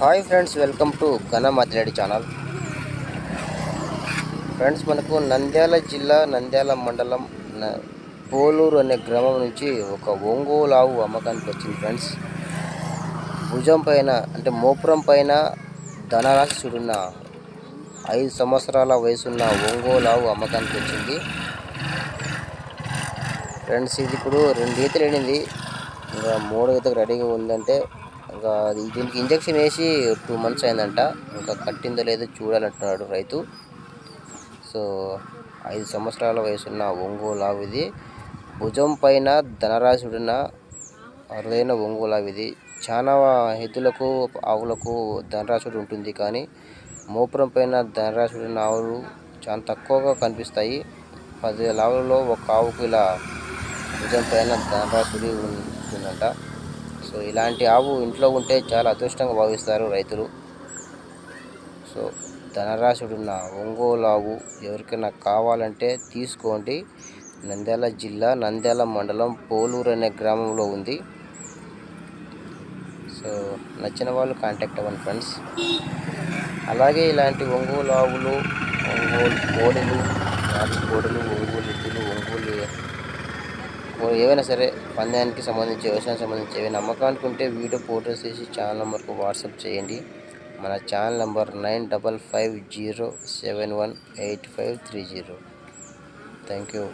Hi friends welcome to ఘన Madireddy channel. Friends మనకు నంద్యాల జిల్లా నంద్యాల మండలం పోలూరు అనే గ్రామం నుంచి ఒక ఒంగోలు ఆవు అమ్మకానికి వచ్చింది ఫ్రెండ్స్. భుజం పైన అంటే మోపురం పైన ధనరాశి చూడున్న ఐదు సంవత్సరాల వయసున్న ఒంగోలు ఆవు అమ్మకానికి వచ్చింది. ఫ్రెండ్స్ ఇది ఇప్పుడు రెండు ఈతలు వెళ్ళింది ఇంకా మూడు ఈతకు రెడీగా ఉందంటే ఇంకా దీనికి ఇంజక్షన్ వేసి టూ మంత్స్ అయిందంట. ఇంకా కట్టిందో లేదో చూడాలంటున్నాడు రైతు. సో ఐదు సంవత్సరాల వయసున్న ఒంగోలు ఇది. భుజం పైన ధనరాశుడిన అరుదైన ఒంగోలు ఇది. చాలా ఎద్దులకు ఆవులకు ధనరాశుడు ఉంటుంది కానీ మోపురం పైన ధనరాశుడిన ఆవులు చాలా తక్కువగా కనిపిస్తాయి. పదివేల ఆవులలో ఒక ఆవుకు ఇలా భుజం పైన ధనరాశుడి ఉంటుందంట. సో ఇలాంటి ఆవు ఇంట్లో ఉంటే చాలా అదృష్టంగా భావిస్తారు రైతులు. సో ధనరాశుడున్న ఒంగోలు ఆవు ఎవరికైనా కావాలంటే తీసుకోండి. నంద్యాల జిల్లా నంద్యాల మండలం పోలూరు అనే గ్రామంలో ఉంది. సో నచ్చిన వాళ్ళు కాంటాక్ట్ అవ్వండి ఫ్రెండ్స్. అలాగే ఇలాంటి ఒంగోలు ఆవులు ఒంగోలు కోడలు నాటు కోడలు ఒంగోలు ఎద్దులు ఒంగోలు ఏవైనా సరే పందానికి సంబంధించి వ్యవసాయానికి సంబంధించి ఏవైనా అమ్మకానికి ఉంటే వీడియో ఫోటోస్ తీసి ఛానల్ నెంబర్కు వాట్సాప్ చేయండి. మన channel number nine double five zero seven one eight five three zero. Thank you.